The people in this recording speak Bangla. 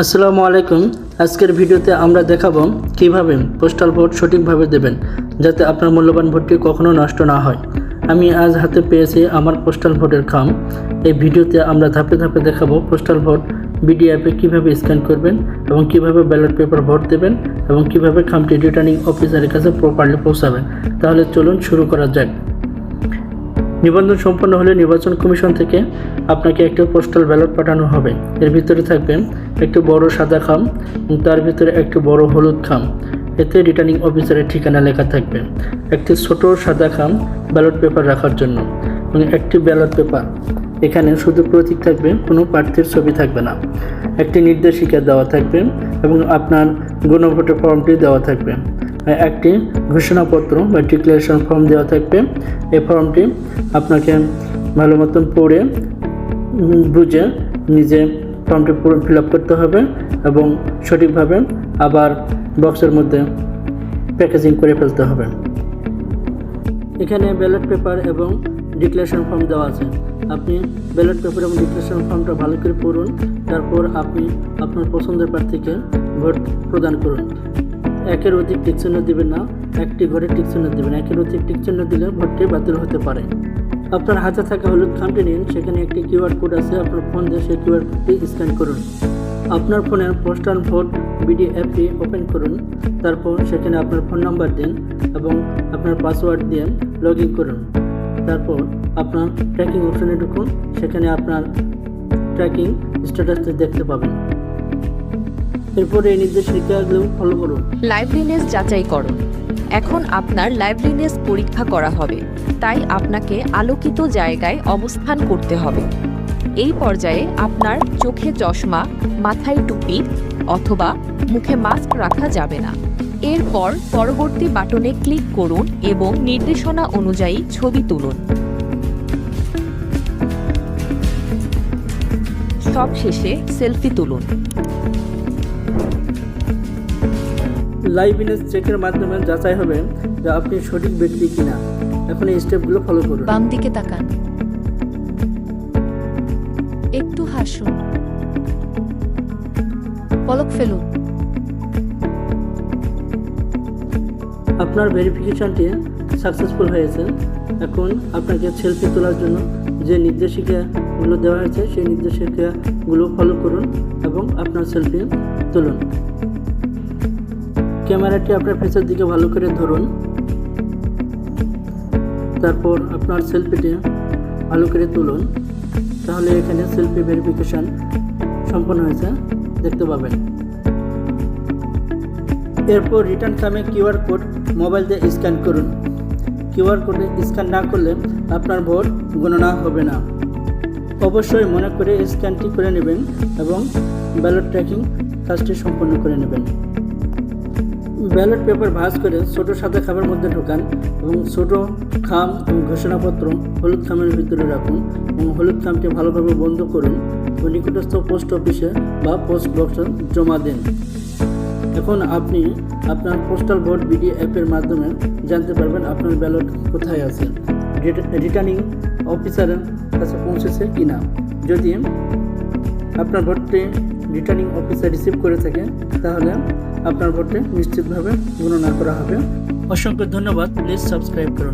আসসালামু আলাইকুম। আজকের ভিডিওতে আমরা দেখাবো কীভাবে পোস্টাল ভোট সঠিকভাবে দেবেন, যাতে আপনার মূল্যবান ভোটটি কখনো নষ্ট না হয়। আমি আজ হাতে পেয়েছি আমার পোস্টাল ভোটের খাম। এই ভিডিওতে আমরা ধাপে ধাপে দেখাবো পোস্টাল ভোট বিডি অ্যাপে কীভাবে স্ক্যান করবেন এবং কীভাবে ব্যালট পেপার ভোট দেবেন এবং কীভাবে খামটি রিটার্নিং অফিসারের কাছে প্রপারলি পৌঁছাবেন। তাহলে চলুন শুরু করা যাক। নিবন্ধন সম্পন্ন হলে নির্বাচন কমিশন থেকে আপনাকে একটা পোস্টাল ব্যালট পাঠানো হবে। এর ভিতরে থাকবে একটি বড় সাদা খাম এবং তার ভিতরে একটি বড় হলুদ খাম। এতে রিটার্নিং অফিসারের ঠিকানা লেখা থাকবে। একটি ছোট সাদা খাম ব্যালট পেপার রাখার জন্য এবং একটি ব্যালট পেপার। এখানে শুধু প্রতীক থাকবে, কোনো প্রার্থীর ছবি থাকবে না। একটি নির্দেশিকা দেওয়া থাকবে এবং আপনার গণভোটের ফর্মটি দেওয়া থাকবে। একটি ঘোষণাপত্র বা ডিক্লারেশন ফর্ম দেওয়া থাকবে। এই ফর্মটি আপনাকে ভালো মতন পড়ে বুঝে, নিজে ফর্মটি ফিল আপ করতে হবে এবং সঠিকভাবে আবার বক্সের মধ্যে প্যাকেজিং করে ফেলতে হবে। এখানে ব্যালট পেপার এবং ডিক্লারেশন ফর্ম দেওয়া আছে। আপনি ব্যালট পেপার এবং ডিক্লারেশন ফর্মটা ভালো করে পড়ুন, তারপর আপনি আপনার পছন্দের প্রার্থীকে ভোট প্রদান করুন। একের অধিক টিক চিহ্ন দেবেন না, একটি ঘরে টিক চিহ্ন দেবেন একের অধিক টিক চিহ্ন দিলে ভোটটি বাতিল হতে পারে। আপনার হাতে থাকা হলুদ খামটি নিন, সেখানে একটি কিউআর কোড আছে, আপনার ফোন দিয়ে সেই কিউআর কোডটি স্ক্যান করুন। আপনার ফোনের পোস্টাল ভোট বিডি অ্যাপটি ওপেন করুন, তারপর সেখানে আপনার ফোন নাম্বার দিন এবং আপনার পাসওয়ার্ড দিয়ে লগ ইন করুন। তারপর আপনার ট্র্যাকিং অপশনে ঢুকুন, সেখানে আপনার ট্র্যাকিং স্ট্যাটাসটি দেখতে পাবেন। এরপরে এই নির্দেশিকাগুলো ফলো করুন। লাইভলিনেস যাচাইকরণ এখন আপনার লাইভলিনেস পরীক্ষা করা হবে। তাই আপনাকে আলোকিত জায়গায় অবস্থান করতে হবে। এই পর্যায়ে আপনার চোখে চশমা, মাথায় টুপি অথবা মুখে মাস্ক রাখা যাবে না। এরপর পরবর্তী বাটনে ক্লিক করুন এবং নির্দেশনা অনুযায়ী ছবি তুলুন। সবশেষে সেলফি তুলুন। লাইভ ইমেজ চেকের মাধ্যমে যাচাই হবে যে আপনি সঠিক ব্যক্তি কিনা। এখন এই স্টেপগুলো ফলো করুন। বাম দিকে তাকান। একটু হাসুন। পলক ফেলুন। আপনার ভেরিফিকেশনটি সাকসেসফুল হয়েছে। এখন আপনাকে সেলফি তোলার জন্য যে নির্দেশিকাগুলো দেওয়া হয়েছে সেই নির্দেশিকাগুলো ফলো করুন এবং আপনার সেলফি তুলুন। ক্যামেরাটি আপনার ফেসের দিকে ভালো করে ধরুন। তারপর আপনার সেলফিটি ভালো করে তুলুন। তাহলে এখানে সেলফি ভেরিফিকেশন সম্পন্ন হয়েছে, দেখতে পাবেন। এরপর রিটার্ন খামে কিউআর কোড মোবাইল দিয়ে স্ক্যান করুন। কিউআর কোডে স্ক্যান না করলে আপনার ভোট গণনা হবে না। অবশ্যই মনে করে স্ক্যানটি করে নেবেন এবং ব্যালট ট্র্যাকিং কাজটি সম্পন্ন করে নেবেন। ব্যালট পেপার ভাঁজ করে ছোট সাদা খামের মধ্যে ঢোকান এবং ছোট খাম এবং ঘোষণাপত্র হলুদ খামের ভিতরে রাখুন এবং হলুদ খামটি ভালোভাবে বন্ধ করুন ও নিকটস্থ পোস্ট অফিসে বা পোস্ট বক্সে জমা দিন। এখন আপনি আপনার পোস্টাল ভোট বিডি অ্যাপের মাধ্যমে জানতে পারবেন আপনার ব্যালট কোথায় আছে। রিটার্নিং অফিসারের কাছে পৌঁছেছে কি না যদি আপনার ভোটটি রিটার্নিং অফিসার রিসিভ করে থাকে, তাহলে আপনার ভোটে নিশ্চিতভাবে গণনা করা হবে। অসংখ্য ধন্যবাদ। প্লিজ সাবস্ক্রাইব করুন।